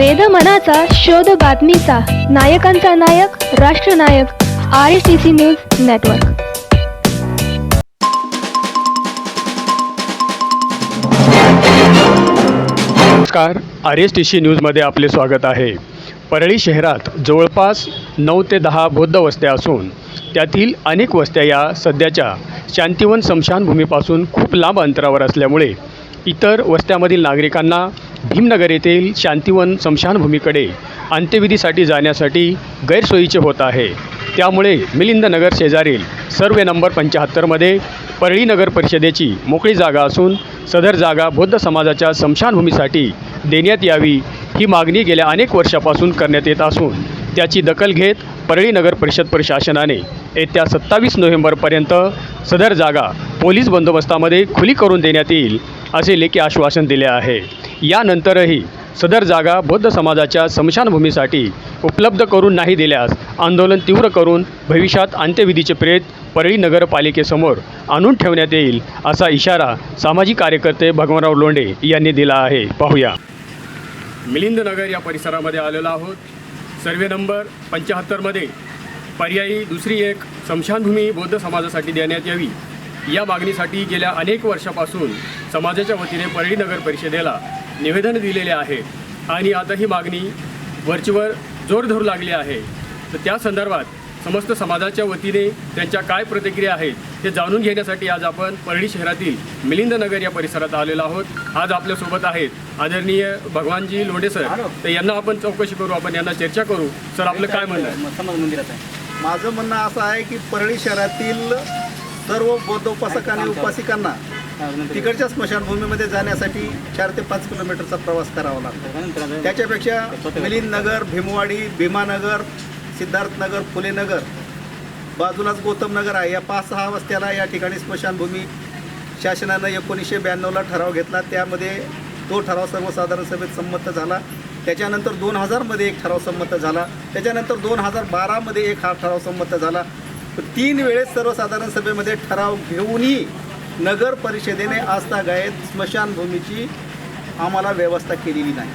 वेद मनाचा शोध बातमीचा. नायकांचा नायक राष्ट्रनायक R S T C news network नमस्कार. आर एस टी सी न्यूजमध्ये आपले स्वागत आहे. परळी शहरात जवळपास नऊ ते दहा बौद्ध वस्त्या असून त्यातील अनेक वस्त्या या सध्याच्या शांतिवन स्मशानभूमीपासून खूप लांब अंतरावर असल्यामुळे इतर वस्त्यामधील नागरिकांना भीमनगर येथील शांतिवन स्मशानभूमीकडे अंत्यविधीसाठी जाण्यासाठी गैरसोयीचे होत आहे. त्यामुळे मिलिंदनगर शेजारील सर्वे नंबर पंच्याहत्तरमध्ये परळी नगर परिषदेची मोकळी जागा असून सदर जागा बौद्ध समाजाच्या स्मशानभूमीसाठी देण्यात यावी ही मागणी गेल्या अनेक वर्षापासून करण्यात येत असून त्याची दखल घेत परळी नगर परिषद प्रशासनाने येत्या सत्तावीस नोव्हेंबरपर्यंत सदर जागा पोलीस बंदोबस्तामध्ये खुली करून देण्यात येईल असे लेखी आश्वासन दिले आहे. यानंतरही सदर जागा बौद्ध समाजाच्या स्मशानभूमीसाठी उपलब्ध करून नाही दिल्यास आंदोलन तीव्र करून भविष्यात अंत्यविधीचे प्रेत परळी नगरपालिकेसमोर आणून ठेवण्यात येईल असा इशारा सामाजिक कार्यकर्ते भगवानराव लोंढे यांनी दिला आहे. पाहूया. मिलिंदनगर या परिसरामध्ये आलेलो आहोत. सर्वे नंबर पंच्याहत्तरमध्ये पर्यायी दुसरी एक स्मशानभूमी बौद्ध समाजासाठी देण्यात यावी. या मागणीसाठी गेल्या अनेक वर्षापासून समाजाच्या वतीने परळी नगर परिषदेला निवेदन दिलेले आहे. आणि आता ही मागणी वरचीवर जोर धरू लागली आहे. तर त्या संदर्भात समस्त समाजाच्या वतीने त्यांच्या काय प्रतिक्रिया आहेत हे जाणून घेण्यासाठी आज आपण परळी शहरातील मिलिंदनगर या परिसरात आलेलो आहोत. आज आपल्यासोबत आहेत आदरणीय भगवानजी लोंढे सर. तर यांना आपण चौकशी करू आपण यांना चर्चा करू. सर आपलं काय म्हणणं आहे? समाज मंदिरात आहे. माझं म्हणणं असं आहे की परळी शहरातील सर्व बौद्ध उपासक आणि उपासिकांना हा, तिकडच्या स्मशानभूमीमध्ये जाण्यासाठी चार ते पाच किलोमीटरचा प्रवास करावा लागतो. त्याच्यापेक्षा मिलिंद नगर भीमवाडी भीमानगर सिद्धार्थनगर फुलेनगर बाजूलाच गौतम नगर आहे. या पाच सहा वस्त्याला या ठिकाणी स्मशानभूमी शासनानं एकोणीसशे ब्याण्णवला ठराव घेतला. त्यामध्ये तो ठराव सर्वसाधारण सभेत संमत झाला. त्याच्यानंतर दोन हजारमध्ये एक ठराव संमत झाला. त्याच्यानंतर दोन हजार बारामध्ये एक हा ठराव संमत झाला. तीन वेळेस सर्वसाधारण सभेमध्ये ठराव घेऊनही नगर परिषदेने आजतागायत स्मशानभूमीची आम्हाला व्यवस्था केलेली नाही.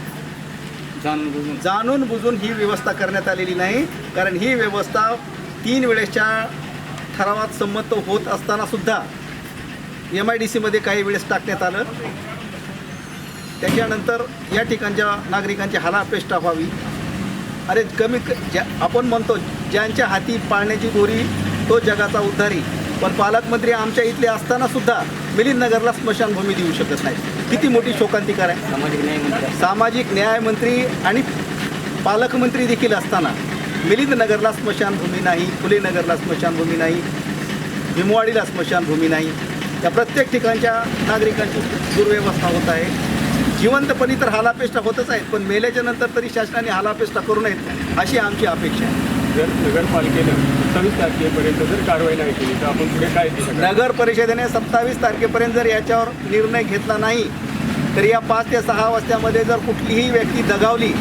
जाणून बुजून. जाणून बुजून ही व्यवस्था करण्यात आलेली नाही. कारण ही व्यवस्था तीन वेळेसच्या ठरावात संमत होत असताना सुद्धा एम आय डी सीमध्ये काही वेळेस टाकण्यात आलं. त्याच्यानंतर या ठिकाणच्या नागरिकांची हालापेष्टा व्हावी. अरे कमी ज्या आपण म्हणतो ज्यांच्या हाती पाळण्याची दोरी तो जगाचा उद्धारी. पण पालकमंत्री आमच्या इथले असताना सुद्धा मिलिंद नगरला स्मशानभूमी देऊ शकत नाही किती मोठी शोकांतिका आहे. सामाजिक न्याय मंदिर सामाजिक न्याय मंत्री आणि पालकमंत्री देखील असताना मिलिंद नगरला स्मशानभूमी नाही फुले नगरला स्मशानभूमी नाही भीमवाडीला स्मशानभूमी नाही. या प्रत्येक ठिकाणच्या नागरिकांची दुर्व्यवस्था होत आहे. जिवंतपणी तर हालापेष्टा होतच आहेत पण मेल्याच्या नंतर तरी शासनाने हालापेष्टा करू नयेत अशी आमची अपेक्षा आहे. जर नगरपालिकेनं सत्तावीस तारखेपर्यंत जर कारवाई नाही केली तर आपण पुढे काय? नगर परिषदेने सत्तावीस तारखेपर्यंत जर याच्यावर निर्णय घेतला नाही तर या पाच ते सहा वाजत्यामध्ये जर कुठलीही व्यक्ती दगावली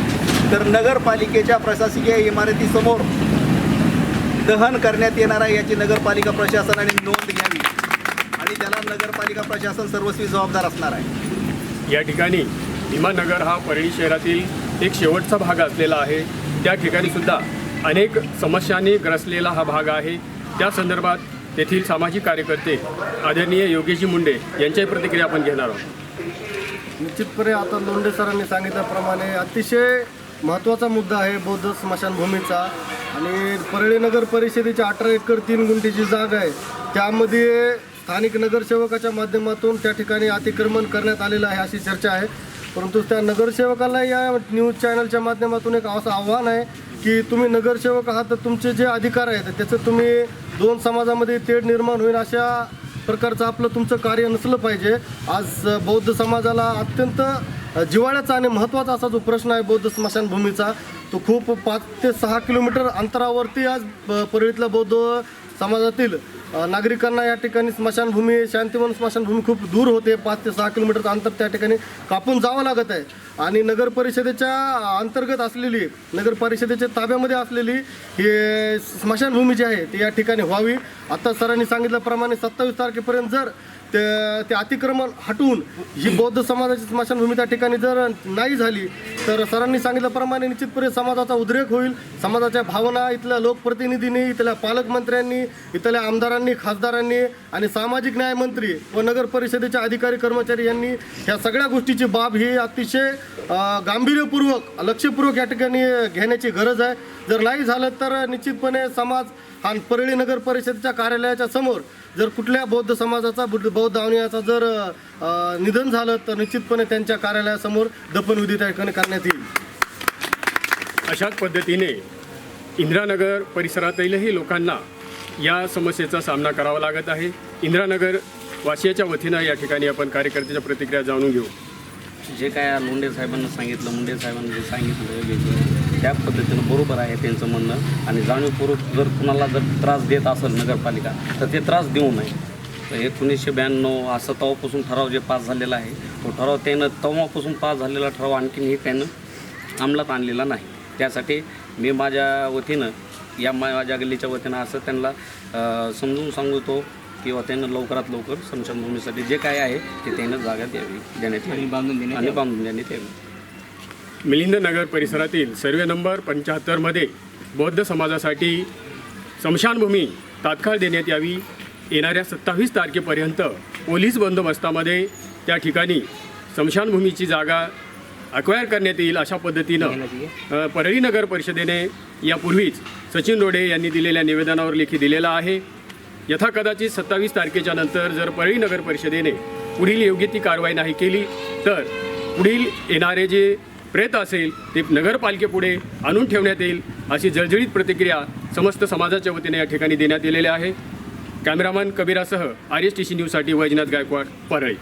तर नगरपालिकेच्या प्रशासकीय इमारतीसमोर दहन करण्यात येणार आहे याची नगरपालिका प्रशासनाने नोंद घ्यावी. आणि त्याला नगरपालिका प्रशासन सर्वस्वी जबाबदार असणार आहे. या ठिकाणी भीमानगर हा परळी शहरातील एक शेवटचा भाग असलेला आहे. त्या ठिकाणी सुद्धा अनेक समस्यांनी ग्रसलेला हा भाग आहे. त्या संदर्भात तेथील सामाजिक कार्यकर्ते आदरणीय योगेशजी मुंडे यांच्याही प्रतिक्रिया आपण घेणार आहोत. निश्चितपणे आता लोंढे सरांनी सांगितल्याप्रमाणे अतिशय महत्त्वाचा मुद्दा आहे बौद्ध स्मशानभूमीचा. आणि परळी नगर परिषदेची अठरा एकर तीन गुंठीची जागा आहे त्यामध्ये स्थानिक नगरसेवकाच्या माध्यमातून त्या ठिकाणी अतिक्रमण करण्यात आलेलं आहे अशी चर्चा आहे. परंतु त्या नगरसेवकाला या न्यूज चॅनलच्या माध्यमातून एक असं आव्हान आहे की तुम्ही नगरसेवक आहात तर तुमचे जे अधिकार आहेत त्याचं तुम्ही दोन समाजामध्ये तेढ निर्माण होईल अशा प्रकारचं आपलं तुमचं कार्य नसलं पाहिजे. आज बौद्ध समाजाला अत्यंत जिवाळ्याचा जिव्हाळ्याचा आणि महत्त्वाचा असा जो प्रश्न आहे बौद्ध स्मशानभूमीचा तो खूप पाच ते सहा किलोमीटर अंतरावरती आज परळीतल्या बौद्ध समाजातील नागरिकांना या ठिकाणी स्मशानभूमी शांतिवन स्मशानभूमी खूप दूर होते. पाच ते सहा किलोमीटरचं अंतर त्या ठिकाणी कापून जावं लागत आहे. आणि नगर परिषदेच्या अंतर्गत असलेली नगर परिषदेच्या ताब्यामध्ये असलेली ही स्मशानभूमी जी आहे ती या ठिकाणी व्हावी. आता सरांनी सांगितल्याप्रमाणे सत्तावीस तारखेपर्यंत जर ते ते अतिक्रमण हटवून ही बौद्ध समाजाची स्मशानभूमी त्या ठिकाणी जर नाही झाली तर सरांनी सांगितल्याप्रमाणे निश्चितपणे समाजाचा उद्रेक होईल. समाजाच्या भावना इथल्या लोकप्रतिनिधींनी इथल्या पालकमंत्र्यांनी इथल्या आमदारांनी खासदारांनी आणि सामाजिक न्याय मंत्री व नगर परिषदेचे अधिकारी कर्मचारी यांनी ह्या सगळ्या गोष्टीची बाब ही अतिशय गांभीर्यपूर्वक लक्षपूर्वक या ठिकाणी घेण्याची गरज आहे. जर नाही झालं तर निश्चितपणे समाज हा परळी नगर परिषदेच्या कार्यालयाच्या समोर जर कुठल्या बौद्ध समाजाचा बुद्ध- बौद्ध अनुयायाचा जर निधन झालं तर निश्चितपणे त्यांच्या कार्यालयासमोर दफनविधी त्या ठिकाणी करण्यात येईल. अशाच पद्धतीने इंदिरानगर परिसरातीलही लोकांना या समस्येचा सामना करावा लागत आहे. इंदिरानगर वासियाच्या वतीनं या ठिकाणी आपण कार्यकर्त्याच्या प्रतिक्रिया जाणून घेऊ. जे काय मुंडे साहेबांना सांगितलं मुंडे साहेबांनी जे सांगितलं त्या पद्धतीनं बरोबर आहे त्यांचं म्हणणं. आणि जाणीवपूर्वक जर कुणाला जर त्रास देत असेल नगरपालिका तर ते त्रास देऊ नये. तर एकोणीसशे ब्याण्णव असं तेव्हापासून ठराव जे पास झालेला आहे तो ठराव त्यानं तेव्हापासून पास झालेला ठराव आणखीनही त्यानं अंमलात आणलेला नाही. त्यासाठी मी माझ्या वतीनं या माझ्या गल्लीच्या वतीनं असं त्यांना समजून सांगतो किंवा त्यांना लवकरात लवकर स्मशानभूमीसाठी जे काय आहे ते त्यानं जागा द्यावी देण्यात यावी. बांधून देण्यात आणि बांधून देण्यात यावी. मिलिंद नगर परिसरातील सर्वे नंबर पंच्याहत्तरमध्ये बौद्ध समाजासाठी स्मशानभूमी तात्काळ देण्यात यावी. येणाऱ्या सत्तावीस तारखेपर्यंत पोलीस बंदोबस्तामध्ये त्या ठिकाणी स्मशानभूमीची जागा अक्वायर करण्यात येईल अशा पद्धतीनं परळी नगर परिषदेने यापूर्वीच सचिन रोडे यांनी दिलेल्या निवेदनावर लेखी दिलेला आहे. यथा कदाचित सत्तावीस तारखेच्या नंतर जर परळी नगर परिषदेने पुढील योग्य ती कारवाई नाही केली तर पुढील येणारे जे प्रेत असेल ते नगरपालिकेपुढे आणून ठेवण्यात येईल अशी जळजळीत प्रतिक्रिया समस्त समाजाच्या वतीने या ठिकाणी देण्यात आलेल्या आहे. कॅमेरामन कबीरासह आर एस टी सी न्यूजसाठी वैजनाथ गायकवाड परळी.